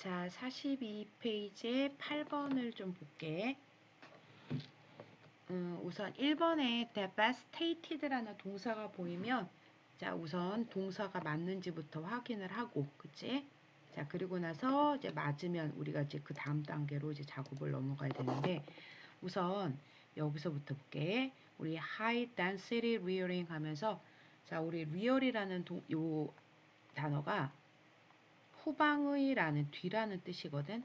자, 42페이지에 8번을 좀 볼게. 음, 우선 1번에 devastated라는 동사가 보이면 자, 우선 동사가 맞는지부터 확인을 하고, 그치? 자, 그리고 나서 이제 맞으면 우리가 이제 그 다음 단계로 이제 작업을 넘어가야 되는데, 우선 여기서부터 볼게. 우리 high density rearing 하면서, 자, 우리 real이라는 동, 요 단어가 후방의라는 뒤라는 뜻이거든.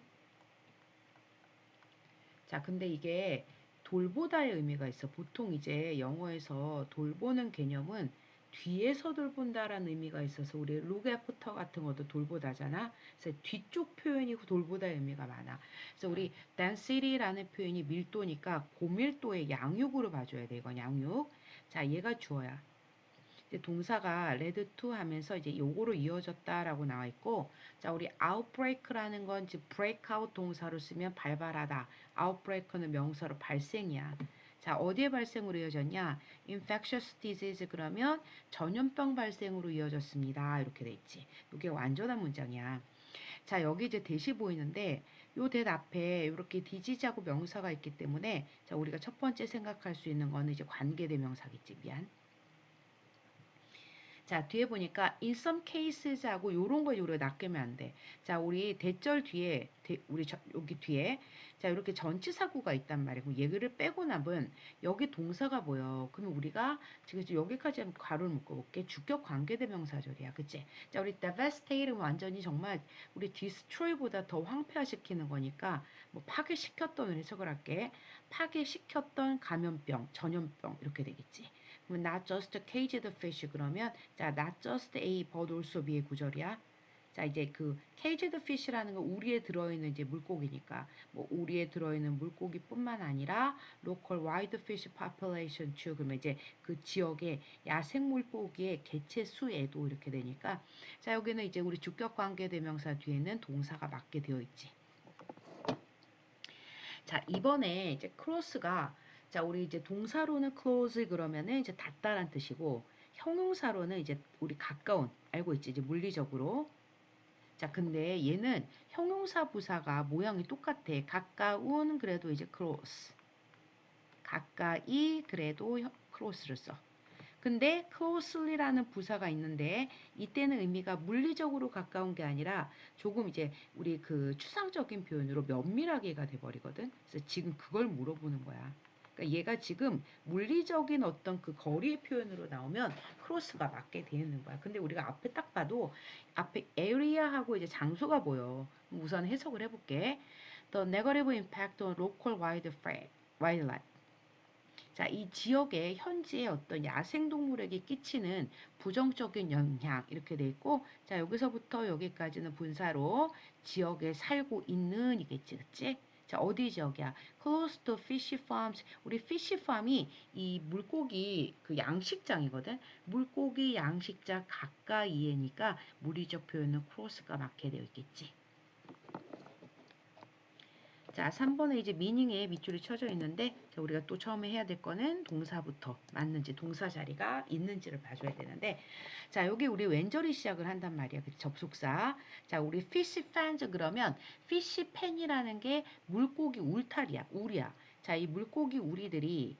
자, 근데 이게 돌보다의 의미가 있어. 보통 이제 영어에서 돌보는 개념은 뒤에서 돌본다라는 의미가 있어서 우리 룩애프터 같은 것도 돌보다잖아. 그래서 뒤쪽 표현이 돌보다의 의미가 많아. 그래서 우리 density라는 표현이 밀도니까 고밀도의 양육으로 봐줘야 돼. 이건 양육. 자, 얘가 주어야. 이제 동사가 레드 투 하면서 이제 요거로 이어졌다라고 나와 있고 자 우리 outbreak라는 건 이제 breakout 동사로 쓰면 발발하다. outbreak는 명사로 발생이야. 자 어디에 발생으로 이어졌냐? infectious disease 그러면 전염병 발생으로 이어졌습니다. 이렇게 돼 있지. 이게 완전한 문장이야. 자 여기 이제 대시 보이는데 요 대 앞에 이렇게 디지자고 명사가 있기 때문에 자 우리가 첫 번째 생각할 수 있는 거는 이제 관계대명사겠지. 미안 자, 뒤에 보니까 in some cases 하고 요런 거 요래 낚으면 안 돼. 자, 우리 대절 뒤에, 대, 우리 저, 여기 뒤에, 자, 이렇게 전치사구가 있단 말이고, 얘를 빼고 나면 여기 동사가 보여. 그러면 우리가 지금 여기까지 한번 가로를 묶어 볼게. 주격 관계대명사절이야. 그치? 자, 우리 devastate는 완전히 정말 우리 destroy보다 더 황폐화시키는 거니까, 뭐 파괴시켰던을 해석을 할게. 파괴시켰던 감염병, 전염병, 이렇게 되겠지. Not just caged fish 그러면 자 not just a but also be의 구절이야. 자 이제 그 caged fish라는 건 우리에 들어있는 이제 물고기니까 뭐 우리에 들어있는 물고기뿐만 아니라 local wild fish population too 그러면 이제 그 지역의 야생 물고기의 개체 수에도 이렇게 되니까 자 여기는 이제 우리 주격 관계 대명사 뒤에는 동사가 맞게 되어 있지. 자 이번에 이제 크로스가 자, 우리 이제 동사로는 close 그러면은 이제 닿다란 뜻이고 형용사로는 이제 우리 가까운 알고 있지? 이제 물리적으로. 자 근데 얘는 형용사 부사가 모양이 똑같아. 가까운 그래도 이제 close. 가까이 그래도 close를 써. 근데 closely라는 부사가 있는데 이때는 의미가 물리적으로 가까운 게 아니라 조금 이제 우리 그 추상적인 표현으로 면밀하게가 돼버리거든. 그래서 지금 그걸 물어보는 거야 그러니까 얘가 지금 물리적인 어떤 그 거리의 표현으로 나오면 크로스가 맞게 되는 거야. 근데 우리가 앞에 딱 봐도 앞에 area하고 이제 장소가 보여. 우선 해석을 해볼게. The negative impact on local wildlife. 자, 이 지역의 현지의 어떤 야생동물에게 끼치는 부정적인 영향 이렇게 돼 있고 자 여기서부터 여기까지는 분사로 지역에 살고 있는 이겠지 그치? 자, 어디 지역이야? Close to fish farms. 우리 fish farm이 이 물고기 그 양식장이거든. 물고기 양식장 가까이에니까 물리적 표현은 close가 맞게 되어 있겠지. 자, 3번에 이제 미닝에 밑줄이 쳐져 있는데 자, 우리가 또 처음에 해야 될 거는 동사부터 맞는지 동사 자리가 있는지를 봐줘야 되는데 자, 여기 우리 왼절이 시작을 한단 말이야. 그 접속사. 자, 우리 fish fans 그러면 fish pan이라는 게 물고기 울타리야. 우리야. 자, 이 물고기 우리들이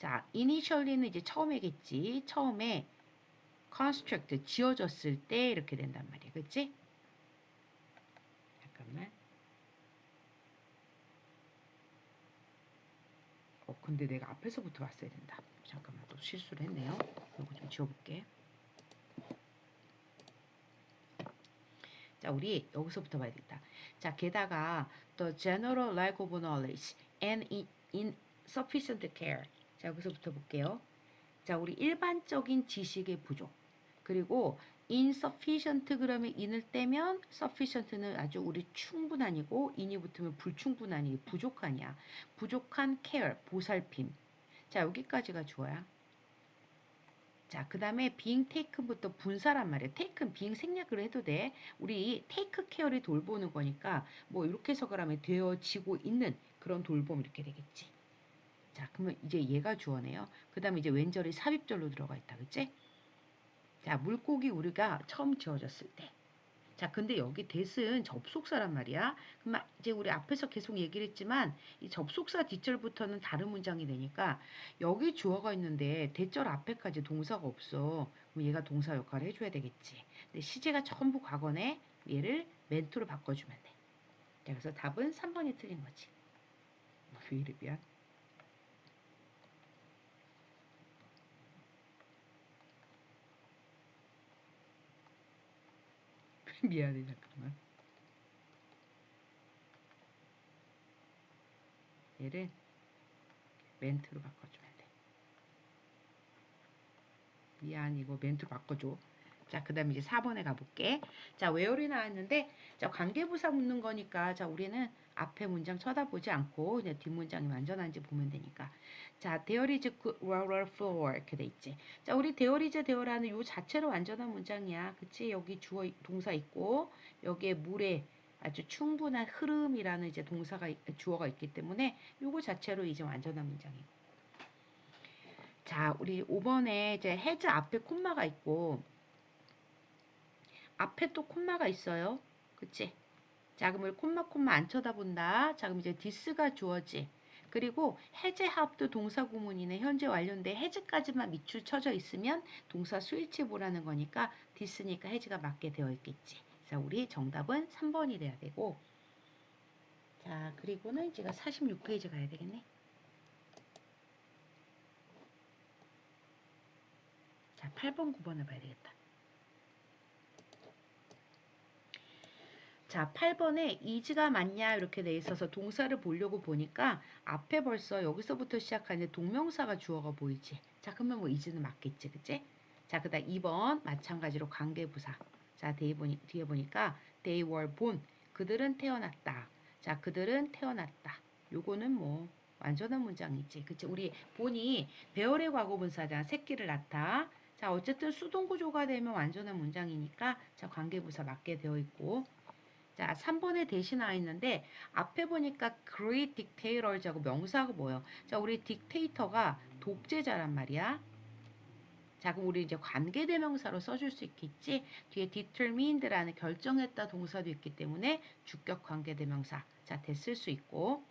자, initially는 이제 처음에겠지. 처음에 construct 지어졌을 때 이렇게 된단 말이야. 그치? 잠깐만. 어, 근데 내가 앞에서부터 봤어야 된다. 잠깐만, 또 실수를 했네요. 이거 좀 지워볼게. 자, 우리 여기서부터 봐야겠다. 자, 게다가 the general lack of knowledge and insufficient care. 자, 여기서부터 볼게요. 자, 우리 일반적인 지식의 부족. 그리고 insufficient 그러면 in을 떼면 sufficient는 아주 우리 충분한이고 in이 붙으면 불충분한이 부족한이야. 부족한 care 보살핌. 자 여기까지가 좋아요. 자, 그 다음에 being taken부터 분사란 말이에요. taken, being 생략을 해도 돼. 우리 take care를 돌보는 거니까 뭐 이렇게 해석을 하면 되어지고 있는 그런 돌봄 이렇게 되겠지. 자, 그러면 이제 얘가 주어네요. 그 다음에 이제 왼절이 삽입절로 들어가 있다. 그치? 자, 물고기 우리가 처음 지어졌을 때. 자, 근데 여기 that은 접속사란 말이야. 그럼 이제 우리 앞에서 계속 얘기를 했지만 이 접속사 뒷절부터는 다른 문장이 되니까 여기 주어가 있는데 대절 앞에까지 동사가 없어. 그럼 얘가 동사 역할을 해줘야 되겠지. 근데 시제가 전부 과거네. 얘를 멘토로 바꿔주면 돼. 자, 그래서 답은 3번이 틀린 거지. 왜 이래 미안. 미안해 잠깐만. 얘를 멘트로 바꿔주면 돼. 미안 이거 멘트로 바꿔줘. 자, 그 다음에 이제 4번에 가볼게. 자, 웨어리 나왔는데, 자, 관계부사 묻는 거니까, 자, 우리는 앞에 문장 쳐다보지 않고, 그냥 뒷문장이 완전한지 보면 되니까. 자, there is good water flow. 이렇게 돼 있지. 자, 우리 there is there라는 요 자체로 완전한 문장이야. 그치? 여기 주어, 동사 있고, 여기에 물에 아주 충분한 흐름이라는 이제 동사가, 주어가 있기 때문에 요거 자체로 이제 완전한 문장이고. 자, 우리 5번에 이제 해즈 앞에 콤마가 있고, 앞에 또 콤마가 있어요. 그치? 자, 그럼 콤마 콤마 안 쳐다본다. 자, 그럼 이제 디스가 주어지. 그리고 해제 합도 동사 구문이네. 현재 완료인데 해제까지만 밑줄 쳐져 있으면 동사 스위치 보라는 거니까 디스니까 해제가 맞게 되어 있겠지. 자, 우리 정답은 3번이 돼야 되고 자, 그리고는 제가 46페이지 가야 되겠네. 자, 8번, 9번을 봐야 되겠다. 자, 8번에 이즈가 맞냐 이렇게 돼 있어서 동사를 보려고 보니까 앞에 벌써 여기서부터 시작하는 동명사가 주어가 보이지. 자, 그러면 뭐 이즈는 맞겠지. 그치? 자, 그 다음 2번 마찬가지로 관계부사. 자, 뒤에, 보니, 뒤에 보니까 they were born. 그들은 태어났다. 자, 그들은 태어났다. 요거는 뭐 완전한 문장이지. 그치? 우리 본이 배열의 과거분사잖아. 새끼를 낳다. 자, 어쨌든 수동구조가 되면 완전한 문장이니까 자, 관계부사 맞게 되어 있고 자, 3번에 대신 나와 있는데 앞에 보니까 great dictator자고 명사가 뭐예요? 자, 우리 딕테이터가 독재자란 말이야. 자, 그럼 우리 이제 관계대명사로 써줄 수 있겠지? 뒤에 determined라는 결정했다 동사도 있기 때문에 주격 관계대명사. 자, 됐을 수 있고.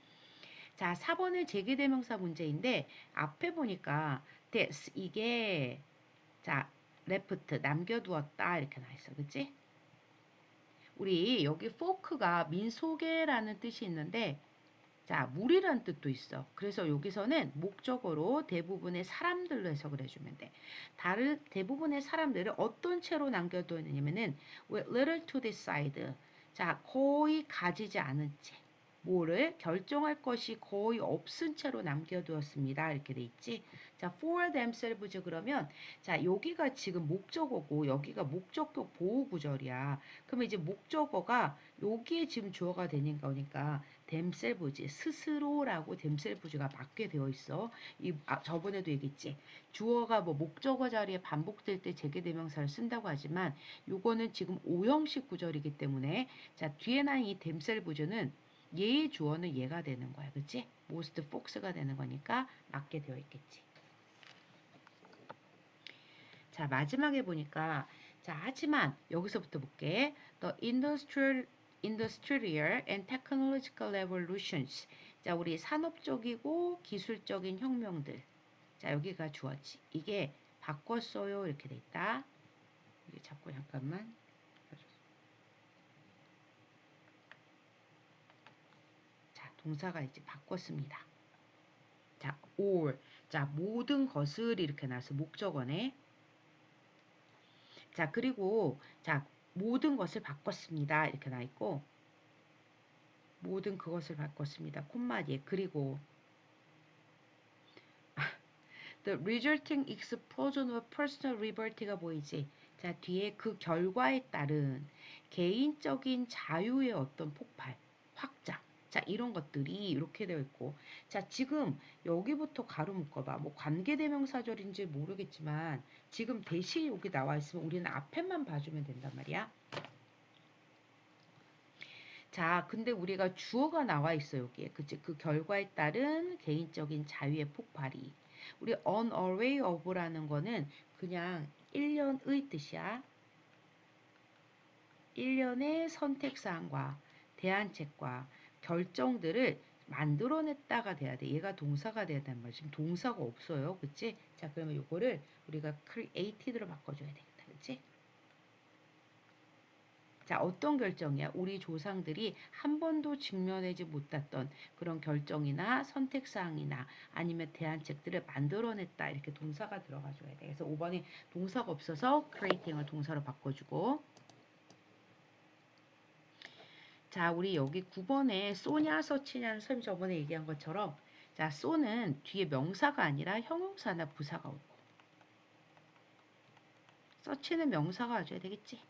자, 4번은 재개대명사 문제인데 앞에 보니까 this 이게 자, left 남겨두었다 이렇게 나와 있어. 그치? 우리 여기 fork가 민소개라는 뜻이 있는데 자, 물이라는 뜻도 있어. 그래서 여기서는 목적어로 대부분의 사람들로 해석을 해주면 돼. 다른 대부분의 사람들을 어떤 채로 남겨두었냐면은 little to decide. 자, 거의 가지지 않은 채. 뭐를 결정할 것이 거의 없은 채로 남겨두었습니다. 이렇게 돼 있지. 자, for themselves 그러면 자, 여기가 지금 목적어고 여기가 목적격 보호 구절이야. 그러면 이제 목적어가 여기에 지금 주어가 되는 거니까 themselves 스스로라고 themselves가 맞게 되어 있어. 이 아, 저번에도 얘기했지. 주어가 뭐 목적어 자리에 반복될 때 재개대명사를 쓴다고 하지만 요거는 지금 오형식 구절이기 때문에 자, 뒤에 나인 이 themselves는 얘의 주어는 얘가 되는 거야. 그치? most folks가 되는 거니까 맞게 되어 있겠지. 자, 마지막에 보니까 자, 하지만 여기서부터 볼게. The industrial industrial and technological revolutions. 자, 우리 산업적이고 기술적인 혁명들. 자, 여기가 주어지. 이게 바꿨어요. 이렇게 돼 있다. 이게 자꾸 잠깐만. 자, 동사가 이제 바꿨습니다. 자, all. 자, 모든 것을 이렇게 나서 목적어네. 자, 그리고 자, 모든 것을 바꿨습니다. 이렇게 나 있고 모든 그것을 바꿨습니다. 콤마 뒤에 그리고 The resulting explosion of personal liberty가 보이지? 자, 뒤에 그 결과에 따른 개인적인 자유의 어떤 폭발, 확장. 자, 이런 것들이 이렇게 되어 있고. 자, 지금 여기부터 가로 묶어봐. 뭐 관계대명사절인지 모르겠지만 지금 대시 여기 나와 있으면 우리는 앞에만 봐주면 된단 말이야. 자, 근데 우리가 주어가 나와 있어 여기에. 그치? 그 결과에 따른 개인적인 자유의 폭발이. 우리 on a way of라는 거는 그냥 1년의 뜻이야. 일련의 선택사항과 대안책과 결정들을 만들어냈다가 돼야 돼. 얘가 동사가 돼야 된단 말이야. 지금 동사가 없어요. 그치? 자, 그러면 요거를 우리가 created로 바꿔줘야 되겠다. 그치? 자, 어떤 결정이야? 우리 조상들이 한 번도 직면하지 못했던 그런 결정이나 선택사항이나 아니면 대안책들을 만들어냈다. 이렇게 동사가 들어가줘야 돼. 그래서 5번에 동사가 없어서 creating을 동사로 바꿔주고 자, 우리 여기 9번에 쏘냐 서치냐는 선생님 저번에 얘기한 것처럼 자, 쏘는 뒤에 명사가 아니라 형용사나 부사가 오고 서치는 명사가 와줘야 되겠지.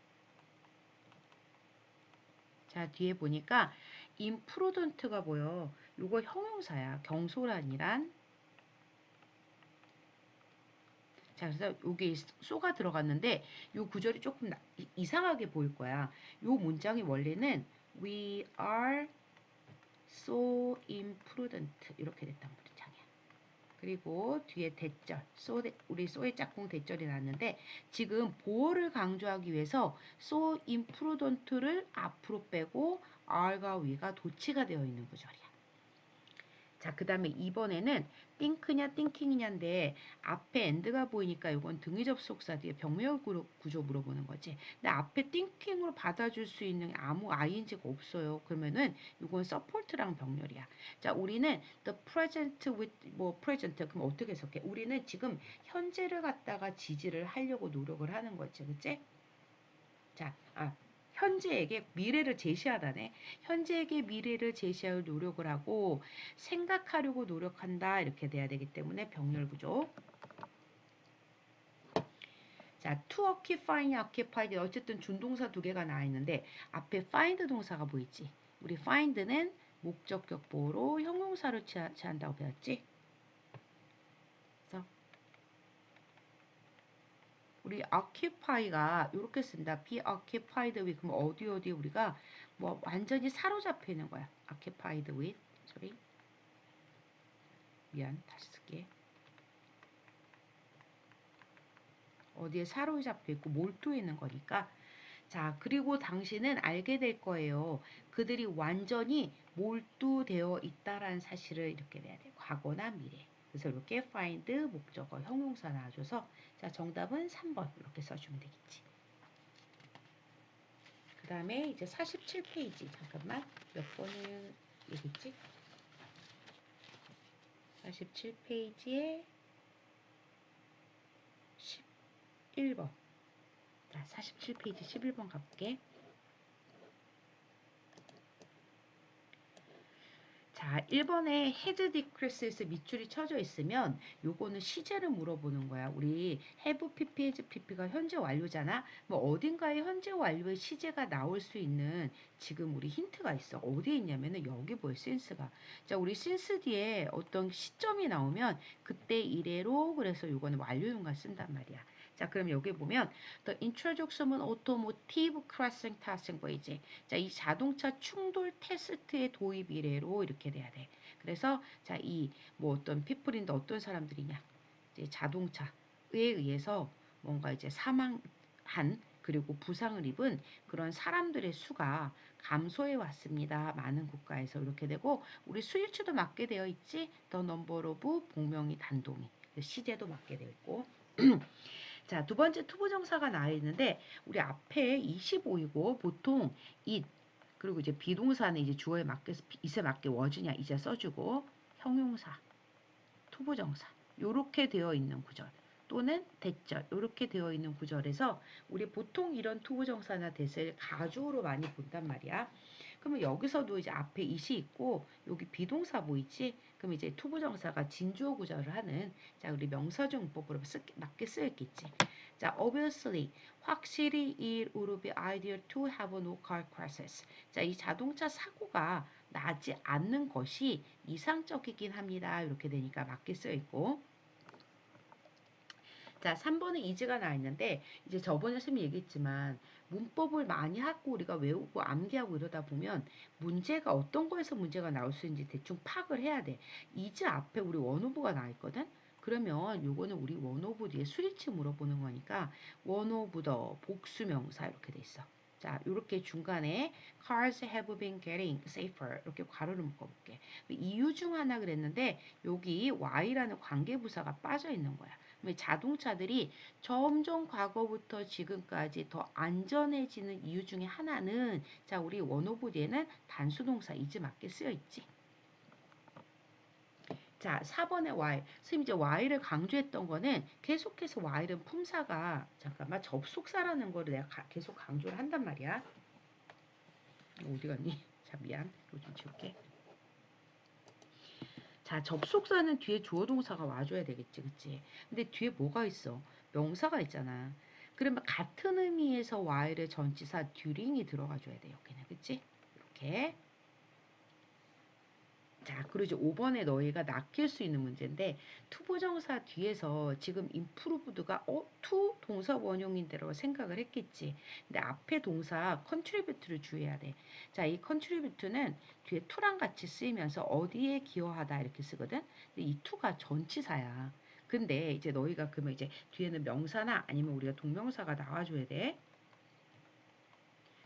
자, 뒤에 보니까 임프루던트가 뭐요? 이거 형용사야. 경솔한이란 자, 그래서 여기 쏘가 들어갔는데 이 구절이 조금 나, 이상하게 보일 거야. 이 문장이 원래는 We are so imprudent 이렇게 됐단 문장이야. 그리고 뒤에 대절, so, 우리 so의 짝꿍 대절이 나왔는데 지금 보호를 강조하기 위해서 so imprudent를 앞으로 빼고 are과 we가 도치가 되어 있는 구절이야. 자, 그 다음에 2번에는 think냐 thinking이냐인데 앞에 end가 보이니까 이건 등위 접속사 뒤에 병렬 구조 물어보는 거지. 근데 앞에 thinking으로 받아줄 수 있는 아무 ing가 없어요. 그러면은 이건 support랑 병렬이야. 자, 우리는 the present with 뭐 present 그럼 어떻게 해석해? 우리는 지금 현재를 갖다가 지지를 하려고 노력을 하는 거지. 그치? 자, 아, 현재에게 미래를 제시하다네. 현재에게 미래를 제시할 노력을 하고 생각하려고 노력한다. 이렇게 돼야 되기 때문에 병렬 구조. 자, to occupy냐 occupy 어쨌든 준동사 두 개가 나와 있는데 앞에 find 동사가 보이지. 우리 find는 목적격 보호로 형용사를 취한다고 배웠지. 우리 occupy가 이렇게 쓴다. be occupied with 그럼 어디 어디 우리가 뭐 완전히 사로잡혀 있는 거야. occupied with sorry 미안 다시 쓸게. 어디에 사로잡혀 있고 몰두해 있는 거니까 자 그리고 당신은 알게 될 거예요. 그들이 완전히 몰두되어 있다라는 사실을 이렇게 내야 돼. 과거나 미래. 그래서 이렇게 find 목적어 형용사 나와줘서 자 정답은 3번 이렇게 써주면 되겠지. 그 다음에 이제 47페이지 잠깐만 몇 번을 얘기했지? 47페이지에 11번 자 47페이지 11번 가볼게. 자, 1번에 헤드 디크리스에서 밑줄이 쳐져 있으면 요거는 시제를 물어보는 거야. 우리 have pp, has pp가 현재 완료잖아. 뭐 어딘가에 현재 완료의 시제가 나올 수 있는 지금 우리 힌트가 있어. 어디에 있냐면은 여기 보여, since가. 자, 우리 since 뒤에 어떤 시점이 나오면 그때 이래로 그래서 요거는 완료용과 쓴단 말이야. 자, 그럼 여기 보면 The introduction automotive crossing testing 보이지? 자, 이 자동차 충돌 테스트의 도입 이래로 이렇게 돼야 돼. 그래서 자, 이 뭐 어떤 피플인데 어떤 사람들이냐? 이제 자동차에 의해서 뭔가 이제 사망한 그리고 부상을 입은 그런 사람들의 수가 감소해 왔습니다. 많은 국가에서 이렇게 되고 우리 수일치도 맞게 되어 있지. 더 넘버로브 복명이 단동이 시제도 맞게 되어 있고 자, 두 번째 투부정사가 나와 있는데 우리 앞에 25이고 보통 이 그리고 이제 비동사는 이제 주어에 맞게 이에 맞게 워즈냐 이제 써주고 형용사, 투부정사 요렇게 되어 있는 구절 또는 대절 이렇게 되어 있는 구절에서 우리 보통 이런 투부정사나 대세를 가주어로 많이 본단 말이야. 그러면 여기서도 이제 앞에 이시 있고 여기 비동사 보이지? 그럼 이제 투부정사가 진주어 구절을 하는 자 우리 명사중법으로 맞게 쓰였겠지. 자, obviously 확실히 it would be ideal to have no car crashes. 자, 이 자동차 사고가 나지 않는 것이 이상적이긴 합니다. 이렇게 되니까 맞게 쓰여 있고. 자, 3번에 이즈가 나와 있는데 이제 저번에 선생님이 얘기했지만 문법을 많이 하고 우리가 외우고 암기하고 이러다 보면 문제가 어떤 거에서 문제가 나올 수 있는지 대충 파악을 해야 돼. 이즈 앞에 우리 원오브가 나와 있거든. 그러면 요거는 우리 원오브 뒤에 수일치 물어보는 거니까 원오브 더 복수명사 이렇게 돼 있어. 자, 이렇게 중간에 cars have been getting safer 이렇게 괄호를 묶어볼게. 이유 중 하나 그랬는데 여기 y라는 관계부사가 빠져 있는 거야. 자동차들이 점점 과거부터 지금까지 더 안전해지는 이유 중에 하나는 자 우리 원오브 뒤에는 단수동사 이즈 맞게 쓰여 있지. 자, 4번의 y. 선생님 이제 y를 강조했던 거는 계속해서 y는 품사가 잠깐만 접속사라는 거를 내가 가- 계속 강조를 한단 말이야. 어디 갔니? 자, 미안. 이거 좀 지울게. 자, 접속사는 뒤에 주어 동사가 와줘야 되겠지, 그치? 근데 뒤에 뭐가 있어? 명사가 있잖아. 그러면 같은 의미에서 y를 전치사 during이 들어가줘야 돼, 여기는, 그치? 이렇게. 자, 그리고 이제 5번에 너희가 낚일 수 있는 문제인데 투부정사 뒤에서 지금 improved가 어? 투 동사 원형인데라고 생각을 했겠지. 근데 앞에 동사 contribute를 주의해야 돼. 자, 이 contribute는 뒤에 to랑 같이 쓰이면서 어디에 기여하다 이렇게 쓰거든. 근데 이 to가 전치사야. 근데 이제 너희가 그러면 이제 뒤에는 명사나 아니면 우리가 동명사가 나와줘야 돼.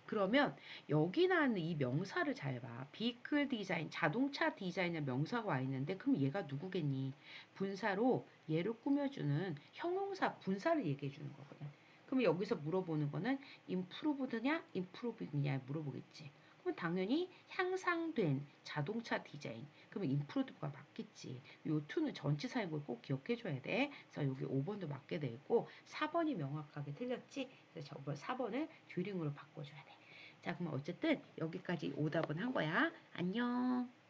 그러면 여기 나오는 이 명사를 잘 봐. 비클 디자인, 자동차 디자인의 명사가 와 있는데 그럼 얘가 누구겠니? 분사로 얘를 꾸며주는 형용사 분사를 얘기해 주는 거거든. 그럼 여기서 물어보는 거는 improved냐, improved냐 물어보겠지. 그럼 당연히 향상된 자동차 디자인. 그러면 improved가 맞겠지. 요 2는 전치사인 걸꼭 기억해 줘야 돼. 그래서 여기 5번도 맞게 되고 4번이 명확하게 틀렸지. 그래서 저번 4번을 듀링으로 바꿔줘야 돼. 자, 그럼 어쨌든 여기까지 오답은 한 거야. 안녕.